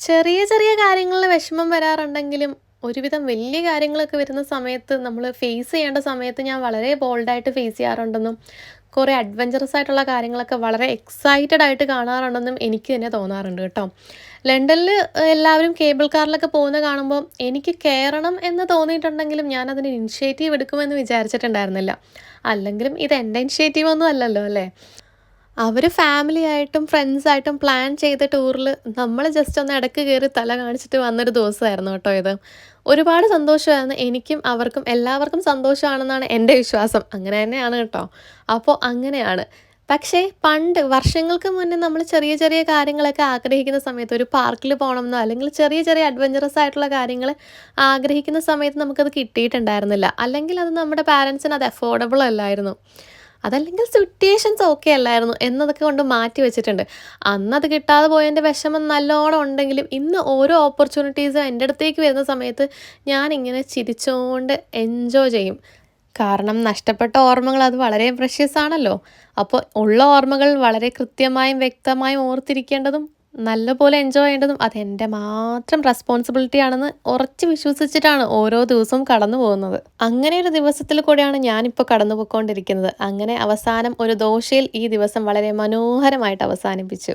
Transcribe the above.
ചെറിയ ചെറിയ കാര്യങ്ങളിൽ വിഷമം വരാറുണ്ടെങ്കിലും ഒരുവിധം വലിയ കാര്യങ്ങളൊക്കെ വരുന്ന സമയത്ത് നമ്മൾ ഫേസ് ചെയ്യേണ്ട സമയത്ത് ഞാൻ വളരെ ബോൾഡായിട്ട് ഫേസ് ചെയ്യാറുണ്ടെന്നും കുറേ അഡ്വഞ്ചറസ് ആയിട്ടുള്ള കാര്യങ്ങളൊക്കെ വളരെ എക്സൈറ്റഡ് ആയിട്ട് കാണാറുണ്ടെന്നും എനിക്ക് തന്നെ തോന്നാറുണ്ട് കേട്ടോ. ലണ്ടനിൽ എല്ലാവരും കേബിൾ കാറിലൊക്കെ പോകുന്ന കാണുമ്പോൾ എനിക്ക് കയറണം എന്ന് തോന്നിയിട്ടുണ്ടെങ്കിലും ഞാൻ അതിന് ഇനിഷ്യേറ്റീവ് എടുക്കുമെന്ന് വിചാരിച്ചിട്ടുണ്ടായിരുന്നില്ല. അല്ലെങ്കിലും ഇത് എന്റെ ഇനിഷ്യേറ്റീവ് ഒന്നും അല്ലല്ലോ അല്ലേ? അവർ ഫാമിലി ആയിട്ടും ഫ്രണ്ട്സ് ആയിട്ടും പ്ലാൻ ചെയ്ത ടൂറിൽ നമ്മൾ ജസ്റ്റ് ഒന്ന് ഇടയ്ക്ക് കയറി തല കാണിച്ചിട്ട് വന്നൊരു ദിവസമായിരുന്നു കേട്ടോ ഇത്. ഒരുപാട് സന്തോഷമായിരുന്നു എനിക്കും അവർക്കും എല്ലാവർക്കും സന്തോഷമാണെന്നാണ് എന്റെ വിശ്വാസം. അങ്ങനെ തന്നെയാണ് കേട്ടോ. അപ്പോൾ അങ്ങനെയാണ്. പക്ഷേ പണ്ട് വർഷങ്ങൾക്ക് മുന്നേ നമ്മൾ ചെറിയ ചെറിയ കാര്യങ്ങളൊക്കെ ആഗ്രഹിക്കുന്ന സമയത്ത് ഒരു പാർക്കിൽ പോകണമെന്നോ അല്ലെങ്കിൽ ചെറിയ ചെറിയ അഡ്വഞ്ചറസ് ആയിട്ടുള്ള കാര്യങ്ങൾ ആഗ്രഹിക്കുന്ന സമയത്ത് നമുക്കത് കിട്ടിയിട്ടുണ്ടായിരുന്നില്ല. അല്ലെങ്കിൽ അത് നമ്മുടെ പാരൻസിന് അത് അഫോർഡബിൾ അല്ലായിരുന്നു. അതല്ലെങ്കിൽ സിറ്റുവേഷൻസ് ഓക്കെ അല്ലായിരുന്നു എന്നതൊക്കെ കൊണ്ട് മാറ്റി വെച്ചിട്ടുണ്ട്. അന്നത് കിട്ടാതെ പോയതിന്റെ വിഷമം നല്ലോണം ഉണ്ടെങ്കിലും ഇന്ന് ഓരോ ഓപ്പർച്യൂണിറ്റീസും എന്റെ അടുത്തേക്ക് വരുന്ന സമയത്ത് ഞാൻ ഇങ്ങനെ ചിരിച്ചുകൊണ്ട് എൻജോയ് ചെയ്യും. കാരണം നഷ്ടപ്പെട്ട ഓർമ്മകൾ അത് വളരെ പ്രഷ്യസ് ആണല്ലോ. അപ്പോൾ ഉള്ള ഓർമ്മകൾ വളരെ കൃത്യമായും വ്യക്തമായും ഓർത്തിരിക്കേണ്ടതും നല്ലപോലെ എൻജോയ് ചെയ്യേണ്ടതും അതെന്റെ മാത്രം റെസ്പോൺസിബിലിറ്റി ആണെന്ന് ഉറച്ച് വിശ്വസിച്ചിട്ടാണ് ഓരോ ദിവസവും കടന്നു പോകുന്നത്. അങ്ങനെ ഒരു ദിവസത്തിൽ കൂടെയാണ് ഞാനിപ്പോൾ കടന്നു പോയിക്കൊണ്ടിരിക്കുന്നത്. അങ്ങനെ അവസാനം ഒരു ദോശയിൽ ഈ ദിവസം വളരെ മനോഹരമായിട്ട് അവസാനിപ്പിച്ചു.